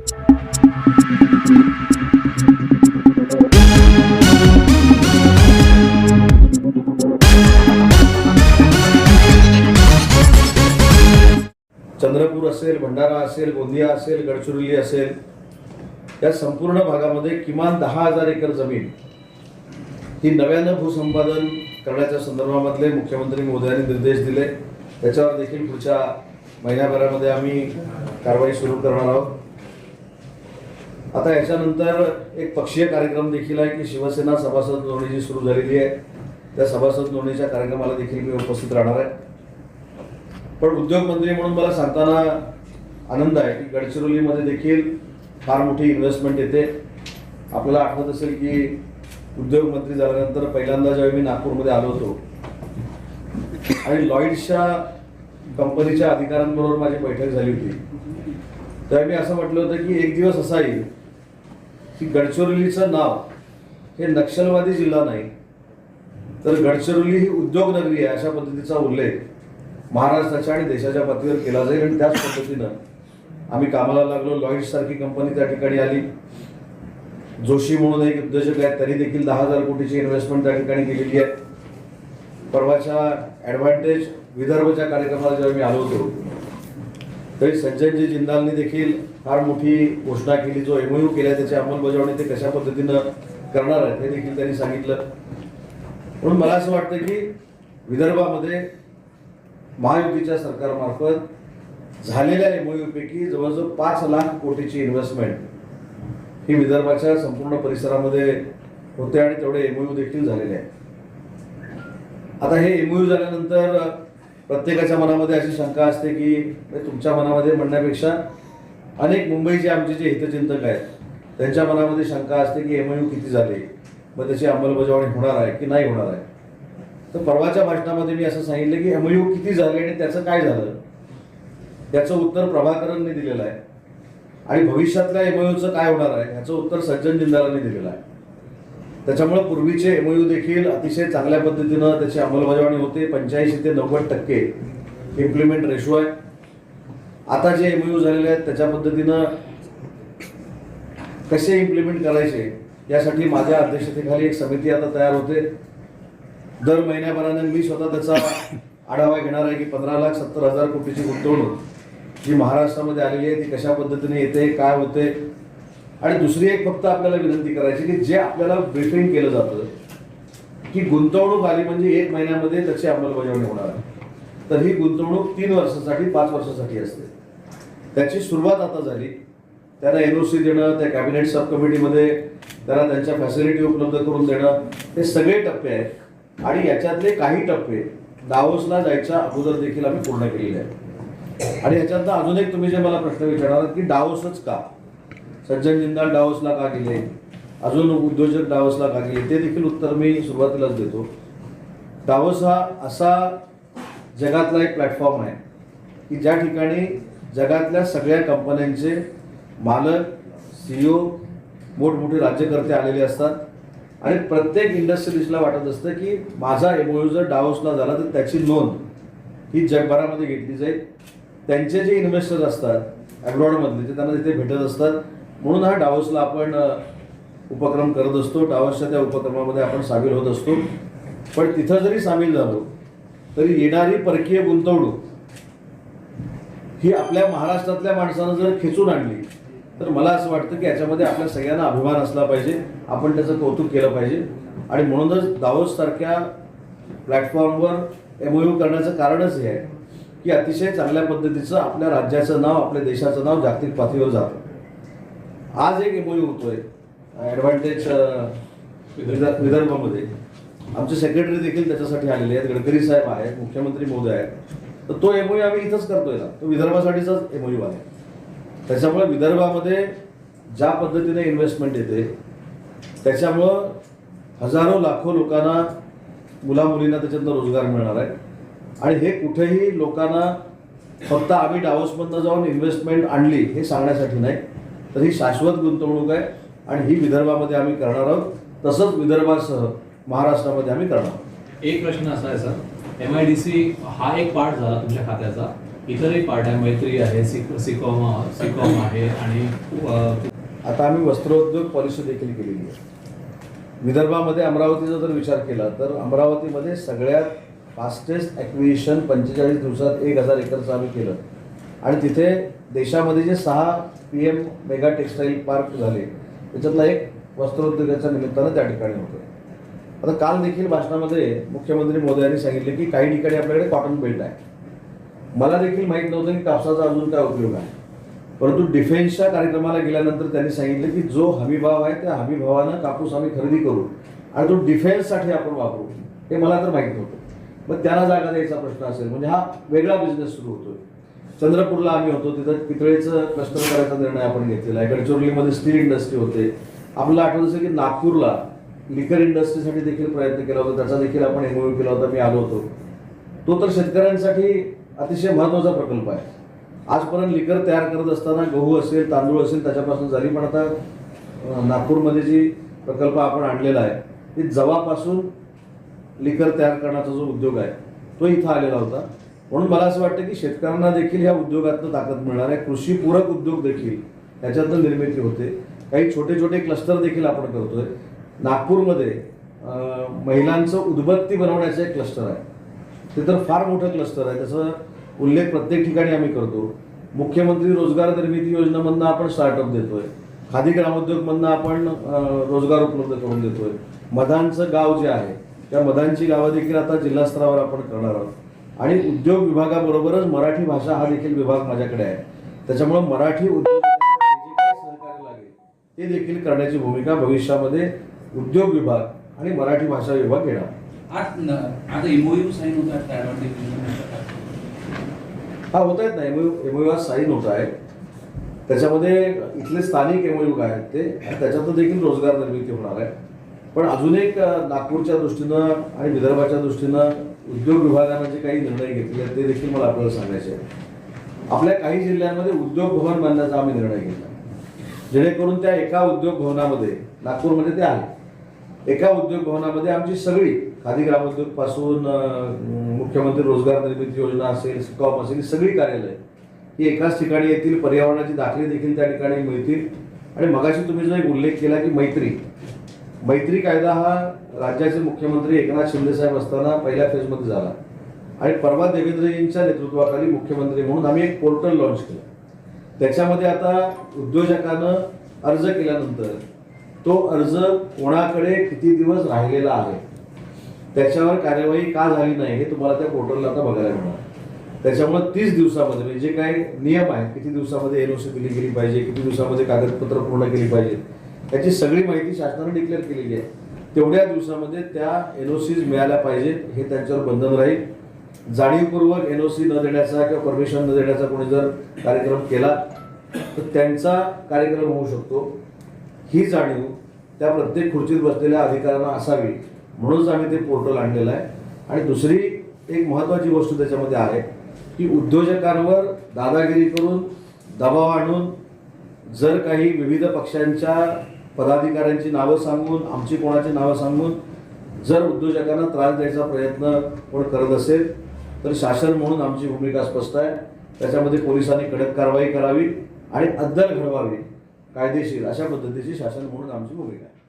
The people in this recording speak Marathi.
चंद्रपूर असेल भंडारा असेल गोंदिया असेल गडचिरोली असेल या संपूर्ण भागामध्ये किमान दहा हजार एकर जमीन ही नव्यानं भूसंपादन करण्याच्या संदर्भामधले मुख्यमंत्री मोदयांनी निर्देश दिले. त्याच्यावर देखील पुढच्या महिन्याभरामध्ये आम्ही कारवाई सुरू करणार आहोत. आता याच्यानंतर एक पक्षीय कार्यक्रम देखील आहे की शिवसेना सभासद नोंदणी जी सुरू झालेली आहे त्या सभासद नोंदणीच्या कार्यक्रमाला देखील मी उपस्थित राहणार आहे. पण उद्योगमंत्री म्हणून मला सांगताना आनंद आहे की गडचिरोलीमध्ये देखील फार मोठी इन्व्हेस्टमेंट येते. आपल्याला आठवत असेल की उद्योगमंत्री झाल्यानंतर पहिल्यांदा ज्यावेळी मी नागपूरमध्ये आलो होतो आणि लॉईड्सच्या कंपनीच्या अधिकाऱ्यांबरोबर माझी बैठक झाली होती. त्यावेळी मी असं म्हटलं होतं की एक दिवस असा येईल की गडचिरोलीचं नाव हे नक्षलवादी जिल्हा नाही. तर गडचिरोली ही उद्योग नगरी आहे अशा पद्धतीचा उल्लेख महाराष्ट्राच्या आणि देशाच्या पातळीवर केला जाईल आणि त्याच पद्धतीनं आम्ही कामाला लागलो. लॉईडसारखी कंपनी त्या ठिकाणी आली. जोशी म्हणून एक उद्योजक आहेत त्यांनी देखील दहा हजार कोटीची इन्व्हेस्टमेंट त्या ठिकाणी केलेली आहे. परवाच्या ॲडव्हान्टेज विदर्भच्या कार्यक्रमाला जेव्हा मी आलो होतो तरी संजयजी जिंदालनी देखील फार मोठी घोषणा केली जो एमओयू केला त्याची अंमलबजावणी ते कशा पद्धतीनं करणार आहेत हे देखील त्यांनी सांगितलं. म्हणून मला असं वाटतं की विदर्भामध्ये महायुतीच्या सरकारमार्फत झालेल्या एमओयू पैकी जवळजवळ पाच लाख कोटीची इन्व्हेस्टमेंट ही विदर्भाच्या संपूर्ण परिसरामध्ये होते आणि तेवढे एमओयू देखील झालेले आहे आता हे एमओयू झाल्यानंतर प्रत्येकाच्या मनामध्ये अशी शंका असते की म्हणजे तुमच्या मनामध्ये म्हणण्यापेक्षा अनेक मुंबईचे आमचे जे हितचिंतक आहेत त्यांच्या मनामध्ये शंका असते की एम यू किती झाले? मग त्याची अंमलबजावणी होणार आहे की नाही होणार आहे? तर परवाच्या भाषणामध्ये मी असं सांगितलं की एमओयू किती झाले आणि त्याचं काय झालं? त्याचं उत्तर प्रभाकरांनी दिलेलं आहे. आणि भविष्यातल्या एमओयूचं काय होणार आहे ह्याचं उत्तर सज्जन जिंदालांनी दिलेलं आहे. त्याच्यामुळे पूर्वीचे एमओयू देखील अतिशय चांगल्या पद्धतीनं त्याची अंमलबजावणी होते. पंच्याऐंशी ते नव्वद टक्के इम्प्लिमेंट रेशो आहे. आता जे एमओयू झालेले आहेत त्याच्या पद्धतीनं कसे इम्प्लिमेंट करायचे यासाठी माझ्या अध्यक्षतेखाली एक समिती आता तयार होते. दर महिन्याभराने मी स्वतः त्याचा आढावा घेणार आहे की पंधरा लाख सत्तर हजार कोटीची गुंतवणूक जी महाराष्ट्रामध्ये आलेली आहे ती कशा पद्धतीने येते काय होते आणि दुसरी एक फक्त आपल्याला विनंती करायची की जे आपल्याला ब्रिफिंग केलं जातं की गुंतवणूक आली म्हणजे एक महिन्यामध्ये त्याची अंमलबजावणी होणार आहे. तर ही गुंतवणूक तीन वर्षासाठी पाच वर्षासाठी असते. त्याची सुरुवात आता झाली. त्यांना सी देणं त्या कॅबिनेट सब कमिटीमध्ये त्यांना त्यांच्या फॅसिलिटी उपलब्ध करून देणं हे सगळे टप्पे आहेत. आणि याच्यातले काही टप्पे दावोसला जायच्या अगोदर देखील आम्ही पूर्ण केलेले आहेत. आणि याच्यातनं अजून एक तुम्ही जे मला प्रश्न विचारणार की डावोसच का? सज्जन जिंदाल डावोसला का गेले? अजून उद्योजक डावसला का गेले? ते देखील उत्तर मी सुरुवातीलाच देतो. डावस हा असा जगातला एक प्लॅटफॉर्म आहे की ज्या ठिकाणी जगातल्या सगळ्या कंपन्यांचे मालक सीईओ मोठमोठे राज्यकर्ते आलेले असतात. आणि प्रत्येक इंडस्ट्रियलिस्टला वाटत असतं की माझा एमओयू जर डावसला झाला तर त्याची नोंद ही जगभरामध्ये घेतली जाईल. त्यांचे जे इन्व्हेस्टर असतात अब्रॉडमधले ते त्यांना तिथे भेटत असतात म्हणून हा डावोसला आपण उपक्रम करत असतो. डावसच्या त्या उपक्रमामध्ये आपण सामील होत असतो. पण तिथं जरी सामील झालो तरी येणारी परकीय गुंतवणूक ही आपल्या महाराष्ट्रातल्या माणसानं जर खेचून आणली तर मला असं वाटतं की याच्यामध्ये आपल्या सगळ्यांना अभिमान असला पाहिजे. आपण त्याचं कौतुक केलं पाहिजे. आणि म्हणूनच दावोस सारख्या प्लॅटफॉर्मवर एमओयू करण्याचं कारणच हे आहे की अतिशय चांगल्या पद्धतीचं आपल्या राज्याचं नाव आपल्या देशाचं नाव जागतिक पातळीवर जातं. आज एक एमओयू होतोय. ॲडव्हान्टेज विदर्भामध्ये. आमचे सेक्रेटरी देखील त्याच्यासाठी आलेले आहेत. गडकरी साहेब आहेत मुख्यमंत्री मोदी आहेत. तर तो एमओयू आम्ही इथंच करतोय ना. तो विदर्भासाठीचाच एमओयू आहे. त्याच्यामुळे विदर्भामध्ये ज्या पद्धतीने इन्व्हेस्टमेंट येते त्याच्यामुळं हजारो लाखो लोकांना मुलामुलींना त्याच्यातनं रोजगार मिळणार आहे. आणि हे कुठेही लोकांना फक्त आम्ही डावसमधनं जाऊन इन्व्हेस्टमेंट आणली हे सांगण्यासाठी नाही. तर ही शाश्वत गुंतवणूक आहे आणि ही विदर्भामध्ये आम्ही करणार आहोत. तसंच विदर्भासह महाराष्ट्रामध्ये आम्ही करणार आहोत. एक प्रश्न असा आहे sir. M I D C हा एक पार्ट झाला तुमच्या खात्याचा. इतरही पार्ट आहे. मैत्री आहे सिक सिकॉम सिकॉम आहे आणि आता आम्ही वस्त्रोद्योग पॉलिसी देखील केलेली आहे. विदर्भामध्ये अमरावतीचा जर विचार केला तर अमरावतीमध्ये सगळ्यात फास्टेस्ट ॲक्विजिशन पंचेचाळीस दिवसात एक हजार एकरचं आम्ही केलं. आणि तिथे देशामध्ये जे सहा P M mega textile park झाले त्याच्यातला एक वस्त्रोद्योगाच्या निमित्तानं त्या ठिकाणी होतं. आता काल देखील भाषणामध्ये मुख्यमंत्री मोदयांनी सांगितले की काही ठिकाणी आपल्याकडे कॉटन बेल्ट आहे. मला देखील माहीत नव्हतं की कापसाचा अजून काय उपयोग आहे. परंतु डिफेन्सच्या कार्यक्रमाला गेल्यानंतर त्यांनी सांगितलं की जो हमीभाव आहे त्या हमीभावानं कापूस आम्ही खरेदी करू आणि तो डिफेन्ससाठी आपण वापरू. हे मला तर माहीत नव्हतं. मग त्याला जागा द्यायचा प्रश्न असेल. म्हणजे हा वेगळा बिझनेस सुरू होतोय. चंद्रपूरला आम्ही होतो तिथं पितळेचं क्लस्टर करायचा निर्णय आपण घेतलेला आहे. गडचिरोलीमध्ये स्टील इंडस्ट्री होते. आपल्याला आठवत असेल की नागपूरला लिकर इंडस्ट्रीसाठी देखील प्रयत्न केला होता. त्याचा देखील आपण एमओयू केला होता. मी आलो होतो. तो तर शेतकऱ्यांसाठी अतिशय महत्त्वाचा प्रकल्प आहे. आजपर्यंत लिकर तयार करत असताना गहू असेल तांदूळ असेल त्याच्यापासून झाली. पण आता नागपूरमध्ये जी प्रकल्प आपण आणलेला आहे ती जवापासून लिकर तयार करण्याचा जो उद्योग आहे तो इथं आलेला होता. म्हणून मला असं वाटतं की शेतकऱ्यांना देखील ह्या उद्योगातनं ताकद मिळणार आहे. कृषीपूरक उद्योग देखील त्याच्यातनं निर्मिती होते. काही छोटे छोटे क्लस्टर देखील आपण करतोय. नागपूरमध्ये महिलांचं उदबत्ती बनवण्याचं एक क्लस्टर आहे. ते तर फार मोठं क्लस्टर आहे. त्याचा उल्लेख प्रत्येक ठिकाणी आम्ही करतो. मुख्यमंत्री रोजगार निर्मिती योजनेमधनं आपण स्टार्टअप देतोय. खादी ग्रामोद्योगमधनं आपण रोजगार उपलब्ध करून देतोय. मधांचं गाव जे आहे त्या मधांची गावं देखील आता जिल्हास्तरावर आपण करणार आहोत. आणि उद्योग विभागाबरोबरच मराठी भाषा हा देखील विभाग माझ्याकडे आहे. त्याच्यामुळे मराठी काही सहकार्य लागेल ते देखील करण्याची भूमिका भविष्यामध्ये उद्योग विभाग आणि मराठी भाषा विभाग घेणार. न- आता एमओयू साईन होत आहे त्यामध्ये हा होत आहेत ना. एमओयू एमओयू आज साईन होत आहे त्याच्यामध्ये इथले स्थानिक एमओयू काय आहेत ते? त्याच्यातून देखील रोजगार निर्मिती होणार आहे. पण अजून एक नागपूरच्या दृष्टीनं आणि विदर्भाच्या दृष्टीनं उद्योग विभागानं जे काही निर्णय घेतले आहेत ते देखील मला आपल्याला सांगायचे आहे आपल्या काही जिल्ह्यांमध्ये उद्योग भवन बांधण्याचा आम्ही निर्णय घेतला. जेणेकरून त्या एका उद्योग भवनामध्ये नागपूरमध्ये ते आहे. एका उद्योग भवनामध्ये आमची सगळी खादी ग्रामोद्योगपासून मुख्यमंत्री रोजगार निर्मिती योजना असेल स्कॉप असेल ही सगळी कार्यालय. ही एकाच ठिकाणी येतील पर्यावरणाची दाखले देखील त्या ठिकाणी मिळतील. आणि मगाशी तुम्ही जो एक उल्लेख केला की मैत्री. मैत्री कायदा हा राज्याचे मुख्यमंत्री एकनाथ शिंदे साहेब असताना पहिल्या फेजमध्ये झाला. आणि परवा देवेंद्रजींच्या नेतृत्वाखाली मुख्यमंत्री म्हणून आम्ही एक पोर्टल लॉन्च केलं. त्याच्यामध्ये आता उद्योजकानं अर्ज केल्यानंतर तो अर्ज कोणाकडे किती दिवस राहिलेला आहे त्याच्यावर कार्यवाही का झाली नाही हे तुम्हाला त्या पोर्टलला आता बघायला मिळणार. त्याच्यामुळे तीस दिवसामध्ये म्हणजे जे काही नियम आहेत किती दिवसामध्ये एनओसी दिली गेली पाहिजे किती दिवसामध्ये कागदपत्र पूर्ण केली पाहिजे त्याची सगळी माहिती शासनाने डिक्लेअर केलेली आहे. तेवढ्या दिवसामध्ये त्या एन ओ सीज मिळाल्या पाहिजेत हे त्यांच्यावर बंधन राहील. जाणीवपूर्वक एन ओ सी न देण्याचा किंवा परमिशन न देण्याचा कोणी जर कार्यक्रम केला तर त्यांचा कार्यक्रम होऊ शकतो. ही जाणीव त्या प्रत्येक खुर्चीत बसलेल्या अधिकाऱ्यांना असावी म्हणूनच आम्ही ते पोर्टल आणलेलं आहे. आणि दुसरी एक महत्त्वाची गोष्ट त्याच्यामध्ये आहे की उद्योजकांवर दादागिरी करून दबाव आणून जर काही विविध पक्षांच्या पदाधिकाऱ्यांची नावं सांगून आमची कोणाची नावं सांगून जर उद्योजकांना त्रास द्यायचा प्रयत्न कोण करत असेल तर शासन म्हणून आमची भूमिका स्पष्ट आहे. त्याच्यामध्ये पोलिसांनी कडक कारवाई करावी आणि अद्दल घडवावी कायदेशीर अशा पद्धतीची शासन म्हणून आमची भूमिका आहे.